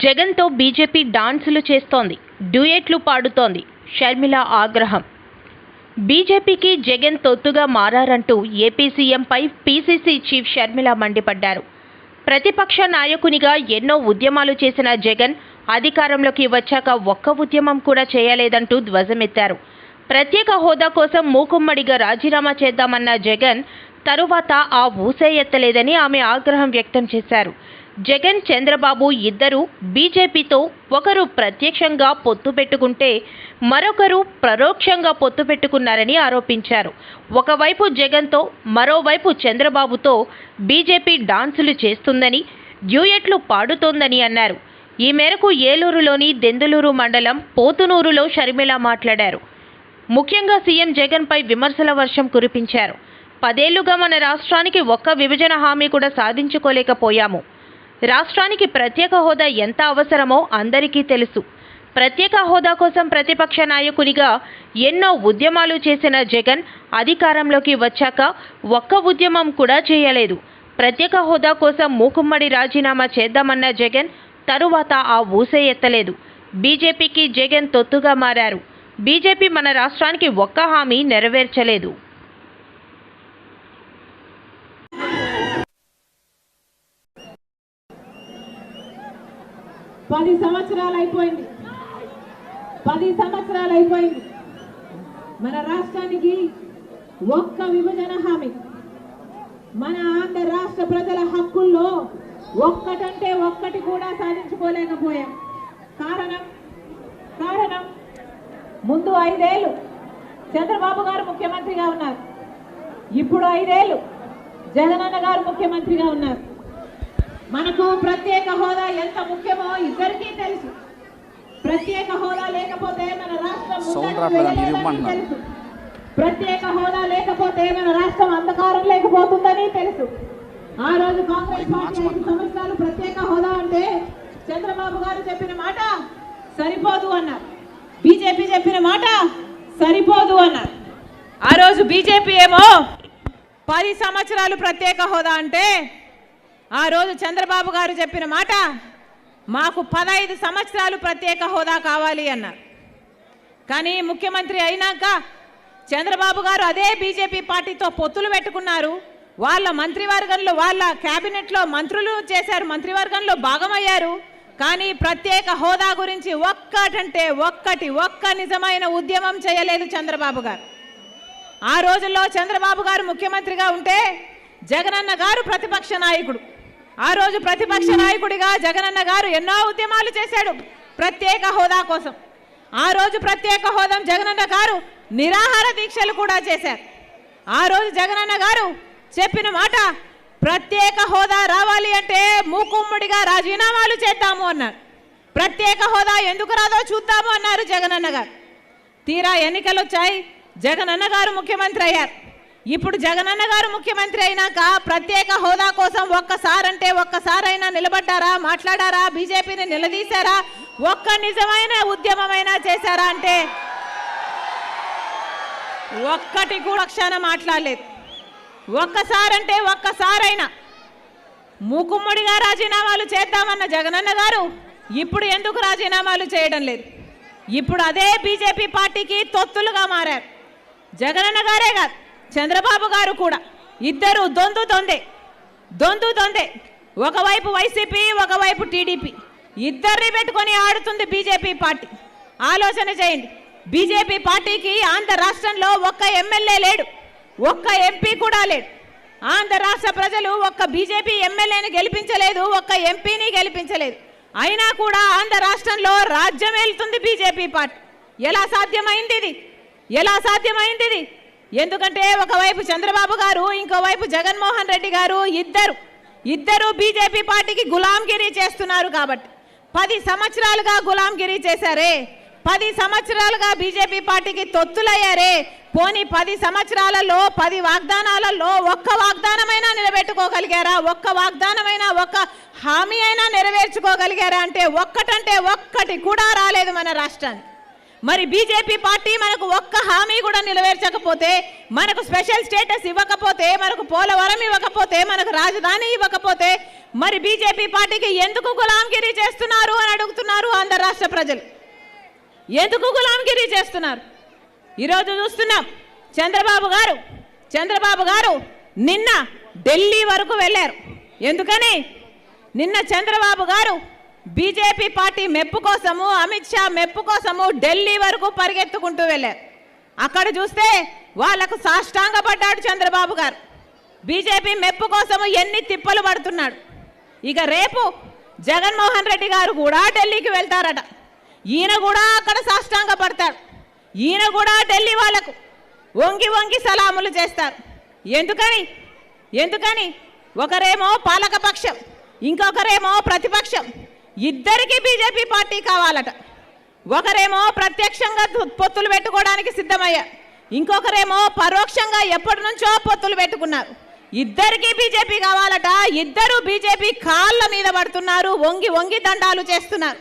జగన్తో బీజేపీ డాన్సులు చేస్తోంది డ్యూయెట్లు పాడుతోంది షర్మిల ఆగ్రహం. బీజేపీకి జగన్ తొత్తుగా మారారంటూ ఏపీ సీఎంపై పీసీసీ చీఫ్ షర్మిల మండిపడ్డారు. ప్రతిపక్ష నాయకునిగా ఎన్నో ఉద్యమాలు చేసిన జగన్ అధికారంలోకి వచ్చాక ఒక్క ఉద్యమం కూడా చేయలేదంటూ ధ్వజమెత్తారు. ప్రత్యేక హోదా కోసం మూకుమ్మడిగా రాజీనామా చేద్దామన్న జగన్ తరువాత ఆ ఊసే ఎత్తలేదని ఆమె ఆగ్రహం వ్యక్తం చేశారు. జగన్ చంద్రబాబు ఇద్దరు బీజేపీతో ఒకరు ప్రత్యక్షంగా పొత్తు పెట్టుకుంటే మరొకరు పరోక్షంగా పొత్తు పెట్టుకున్నారని ఆరోపించారు. ఒకవైపు జగన్తో మరోవైపు చంద్రబాబుతో బీజేపీ డాన్సులు చేస్తుందని డ్యూయెట్లు పాడుతోందని అన్నారు. ఈ మేరకు ఏలూరులోని దెందులూరు మండలం పోతునూరులో షర్మిల మాట్లాడారు. ముఖ్యంగా సీఎం జగన్పై విమర్శల వర్షం కురిపించారు. పదేళ్ళుగా మన రాష్ట్రానికి ఒక్క విభజన హామీ కూడా సాధించుకోలేకపోయాము. రాష్ట్రానికి ప్రత్యేక హోదా ఎంత అవసరమో అందరికీ తెలుసు. ప్రత్యేక హోదా కోసం ప్రతిపక్ష నాయకునిగా ఎన్నో ఉద్యమాలు చేసిన జగన్ అధికారంలోకి వచ్చాక ఒక్క ఉద్యమం కూడా చేయలేదు. ప్రత్యేక హోదా కోసం మూకుమ్మడి రాజీనామా చేద్దామన్న జగన్ తరువాత ఆ ఊసే ఎత్తలేదు. బీజేపీకి జగన్ తొత్తుగా మారారు. బీజేపీ మన రాష్ట్రానికి ఒక్క హామీ నెరవేర్చలేదు. పది సంవత్సరాలు అయిపోయింది. పది సంవత్సరాలు అయిపోయింది. మన రాష్ట్రానికి ఒక్క విభజన హామీ. మన ఆంధ్ర రాష్ట్ర ప్రజల హక్కుల్లో ఒక్కటంటే ఒక్కటి కూడా సాధించుకోలేకపోయాం. కారణం కారణం ముందు ఐదేళ్ళు చంద్రబాబు గారు ముఖ్యమంత్రిగా ఉన్నారు. ఇప్పుడు ఐదేళ్ళు జగనన్న గారు ముఖ్యమంత్రిగా ఉన్నారు. మనకు ప్రత్యేక హోదా ఎంత ముఖ్యమో ఇద్దరికీ తెలుసు. ప్రత్యేక హోదా లేకపోతే మన రాష్ట్రం. తెలుసు. ప్రత్యేక హోదా లేకపోతే మన రాష్ట్రం అంధకారం లేకపోతుందని తెలుసు. ఆ రోజు కాంగ్రెస్ పార్టీ ఐదు సంవత్సరాలు ప్రత్యేక హోదా అంటే చంద్రబాబు గారు చెప్పిన మాట సరిపోదు అన్నారు. బీజేపీ చెప్పిన మాట సరిపోదు అన్నారు. ఆ రోజు బీజేపీ ఏమో పది సంవత్సరాలు ప్రత్యేక హోదా అంటే ఆ రోజు చంద్రబాబు గారు చెప్పిన మాట మాకు పదహైదు సంవత్సరాలు ప్రత్యేక హోదా కావాలి అన్నారు. కానీ ముఖ్యమంత్రి అయినాక చంద్రబాబు గారు అదే బీజేపీ పార్టీతో పొత్తులు పెట్టుకున్నారు. వాళ్ళ మంత్రివర్గంలో వాళ్ళ క్యాబినెట్లో మంత్రులు చేశారు మంత్రివర్గంలో భాగమయ్యారు. కానీ ప్రత్యేక హోదా గురించి ఒక్కటంటే ఒక్కటి ఒక్క నిజమైన ఉద్యమం చేయలేదు చంద్రబాబు గారు. ఆ రోజుల్లో చంద్రబాబు గారు ముఖ్యమంత్రిగా ఉంటే జగనన్న గారు ప్రతిపక్ష నాయకుడు. ఆ రోజు ప్రతిపక్ష నాయకుడిగా జగనన్న గారు ఎన్నో ఉద్యమాలు చేశాడు ప్రత్యేక హోదా కోసం. ఆ రోజు ప్రత్యేక హోదా జగనన్న గారు నిరాహార దీక్షలు కూడా చేశారు. ఆ రోజు జగనన్న గారు చెప్పిన మాట ప్రత్యేక హోదా రావాలి అంటే మూకుమ్మడిగా రాజీనామాలు చేద్దాము అన్నారు. ప్రత్యేక హోదా ఎందుకు రాదో చూద్దాము అన్నారు జగనన్న గారు. తీరా ఎన్నికలు వచ్చాయి జగనన్న గారు ముఖ్యమంత్రి అయ్యారు. ఇప్పుడు జగనన్న గారు ముఖ్యమంత్రి అయినాక ప్రత్యేక హోదా కోసం ఒక్కసారంటే ఒక్కసారైనా నిలబడ్డారా మాట్లాడారా బీజేపీని నిలదీశారా ఒక్క నిజమైన ఉద్యమమైనా చేశారా అంటే ఒక్కటి కూడా క్షణం మాట్లాడలేదు. ఒక్కసారంటే ఒక్కసారైనా మూకుమ్మడిగా రాజీనామాలు చేద్దామన్న జగనన్న గారు ఇప్పుడు ఎందుకు రాజీనామాలు చేయడం లేదు? ఇప్పుడు అదే బీజేపీ పార్టీకి తొత్తులుగా మారారు. జగనన్న గారే కాదు. చంద్రబాబు గారు కూడా ఇద్దరు దొందు దొందే దొందు దొందే. ఒకవైపు వైసీపీ ఒకవైపు టీడీపీ. ఇద్దరిని పెట్టుకొని ఆడుతుంది బీజేపీ పార్టీ. ఆలోచన చేయండి. బీజేపీ పార్టీకి ఆంధ్ర రాష్ట్రంలో ఒక్క ఎమ్మెల్యే లేడు. ఒక్క ఎంపీ కూడా లేడు. ఆంధ్ర రాష్ట్ర ప్రజలు ఒక్క బీజేపీ ఎమ్మెల్యేని గెలిపించలేదు ఒక్క ఎంపీని గెలిపించలేదు. అయినా కూడా ఆంధ్ర రాష్ట్రంలో రాజ్యం వెళ్తుంది బీజేపీ పార్టీ. ఎలా సాధ్యమైంది ఇది? ఎలా సాధ్యమైంది ఇది? ఎందుకంటే ఒకవైపు చంద్రబాబు గారు ఇంకోవైపు జగన్మోహన్ రెడ్డి గారు ఇద్దరు. ఇద్దరు బీజేపీ పార్టీకి గులాంగిరి చేస్తున్నారు కాబట్టి. పది సంవత్సరాలుగా గులాంగిరి చేశారే. పది సంవత్సరాలుగా బీజేపీ పార్టీకి తొత్తులయ్యారే. పోనీ పది సంవత్సరాలలో పది వాగ్దానాలలో ఒక్క వాగ్దానమైనా నిలబెట్టుకోగలిగారా? ఒక్క వాగ్దానమైనా ఒక్క హామీ అయినా నెరవేర్చుకోగలిగారా? అంటే ఒక్కటంటే ఒక్కటి కూడా రాలేదు మన రాష్ట్రానికి. మరి బీజేపీ పార్టీ మనకు ఒక్క హామీ కూడా నిలవేర్చకపోతే మనకు స్పెషల్ స్టేటస్ ఇవ్వకపోతే మనకు పోలవరం ఇవ్వకపోతే మనకు రాజధాని ఇవ్వకపోతే మరి బీజేపీ పార్టీకి ఎందుకు గులాంగిరి చేస్తున్నారు అని అడుగుతున్నారు ఆంధ్ర రాష్ట్ర ప్రజలు? ఎందుకు గులాంగిరి చేస్తున్నారు? ఈరోజు చూస్తున్నాం చంద్రబాబు గారు చంద్రబాబు గారు నిన్న ఢిల్లీ వరకు వెళ్ళారు. ఎందుకని? నిన్న చంద్రబాబు గారు బీజేపీ పార్టీ మెప్పు కోసము అమిత్ షా మెప్పు కోసము ఢిల్లీ వరకు పరిగెత్తుకుంటూ వెళ్ళారు. అక్కడ చూస్తే వాళ్ళకు సాష్టాంగపడ్డాడు చంద్రబాబు గారు. బీజేపీ మెప్పు కోసము ఎన్ని తిప్పలు పడుతున్నాడు. ఇక రేపు జగన్మోహన్ రెడ్డి గారు కూడా ఢిల్లీకి వెళ్తారట. ఈయన కూడా అక్కడ సాష్టాంగ పడతాడు ఈయన కూడా ఢిల్లీ వాళ్ళకు వంగి వంగి సలాములు చేస్తారు. ఎందుకని? ఎందుకని? ఒకరేమో పాలకపక్షం ఇంకొకరేమో ప్రతిపక్షం. ఇద్దరికీ బీజేపీ పార్టీ కావాలట. ఒకరేమో ప్రత్యక్షంగా పొత్తులు పెట్టుకోవడానికి సిద్ధమయ్యా. ఇంకొకరేమో పరోక్షంగా ఎప్పటి నుంచో పొత్తులు పెట్టుకున్నారు. ఇద్దరికీ బీజేపీ కావాలట. ఇద్దరు బీజేపీ కాళ్ళ మీద పడుతున్నారు. వంగి వంగి దండాలు చేస్తున్నారు.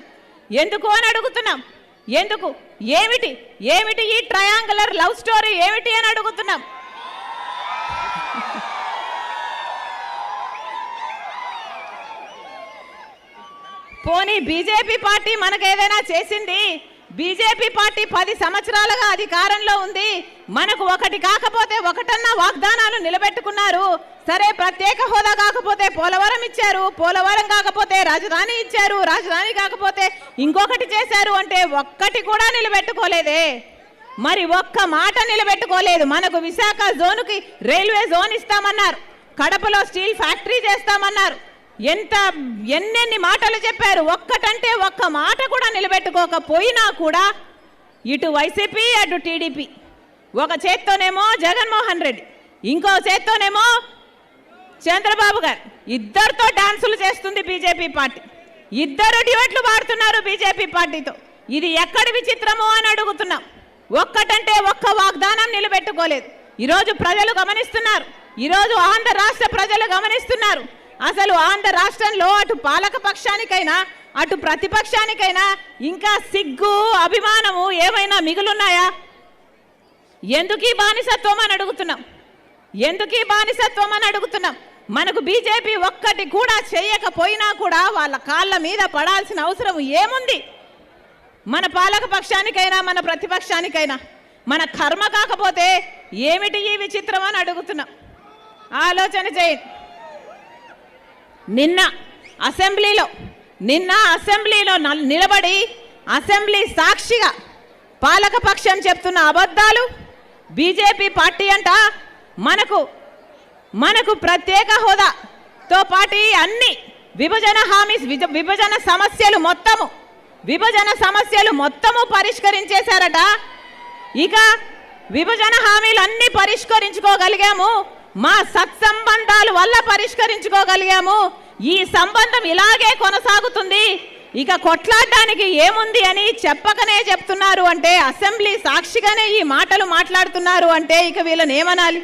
ఎందుకు అని అడుగుతున్నాం. ఎందుకు? ఏమిటి? ఏమిటి ఈ ట్రయాంగులర్ లవ్ స్టోరీ? ఏమిటి అని అడుగుతున్నాం. పోనీ బీజేపీ పార్టీ మనకేదైనా చేసింది? బీజేపీ పార్టీ పది సంవత్సరాలుగా అధికారంలో ఉంది. మనకు ఒకటి కాకపోతే ఒకటన్నా వాగ్దానాలు నిలబెట్టుకున్నారు. సరే ప్రత్యేక హోదా కాకపోతే పోలవరం ఇచ్చారు. పోలవరం కాకపోతే రాజధాని ఇచ్చారు. రాజధాని కాకపోతే ఇంకొకటి చేశారు అంటే ఒక్కటి కూడా నిలబెట్టుకోలేదే. మరి ఒక్క మాట నిలబెట్టుకోలేదు. మనకు విశాఖ జోనుకి రైల్వే జోన్ ఇస్తామన్నారు. కడపలో స్టీల్ ఫ్యాక్టరీ చేస్తామన్నారు. ఎంత ఎన్నెన్ని మాటలు చెప్పారు. ఒక్కటంటే ఒక్క మాట కూడా నిలబెట్టుకోకపోయినా కూడా ఇటు వైసీపీ అటు టీడీపీ. ఒక చేత్తోనేమో జగన్మోహన్ రెడ్డి ఇంకో చేత్తోనేమో చంద్రబాబు గారు. ఇద్దరితో డాన్సులు చేస్తుంది బీజేపీ పార్టీ. ఇద్దరు డివెట్లు పాడుతున్నారు బీజేపీ పార్టీతో. ఇది ఎక్కడి విచిత్రమో అని అడుగుతున్నాం. ఒక్కటంటే ఒక్క వాగ్దానం నిలబెట్టుకోలేదు. ఈరోజు ప్రజలు గమనిస్తున్నారు. ఈరోజు ఆంధ్ర రాష్ట్ర ప్రజలు గమనిస్తున్నారు. అసలు ఆంధ్ర రాష్ట్రంలో అటు పాలక పక్షానికైనా అటు ప్రతిపక్షానికైనా ఇంకా సిగ్గు అభిమానము ఏమైనా మిగులున్నాయా? ఎందుకీ బానిసత్వం అని అడుగుతున్నాం. ఎందుకీ బానిసత్వం అని అడుగుతున్నాం. మనకు బీజేపీ ఒక్కటి కూడా చేయకపోయినా కూడా వాళ్ళ కాళ్ళ మీద పడాల్సిన అవసరం ఏముంది? మన పాలక పక్షానికైనా మన ప్రతిపక్షానికైనా మన కర్మ కాకపోతే ఏమిటి ఈ విచిత్రం అని అడుగుతున్నాం. ఆలోచన చేయండి. నిన్న అసెంబ్లీలో నిన్న అసెంబ్లీలో నిలబడి అసెంబ్లీ సాక్షిగా పాలకపక్షం చెప్తున్న అబద్ధాలు బీజేపీ పార్టీ అంట మనకు మనకు ప్రత్యేక హోదాతో పాటు అన్ని విభజన హామీ విజ- విభజన సమస్యలు మొత్తము విభజన సమస్యలు మొత్తము పరిష్కరించేశారట. ఇక విభజన హామీలు అన్ని పరిష్కరించుకోగలిగాము మా సత్సంబంధాలు వల్ల పరిష్కరించుకోగలిగాము. ఈ సంబంధం ఇలాగే కొనసాగుతుంది. ఇక కొట్లాడడానికి ఏముంది అని చెప్పకనే చెప్తున్నారు అంటే అసెంబ్లీ సాక్షిగానే ఈ మాటలు మాట్లాడుతున్నారు అంటే ఇక వీళ్ళని ఏమనాలి?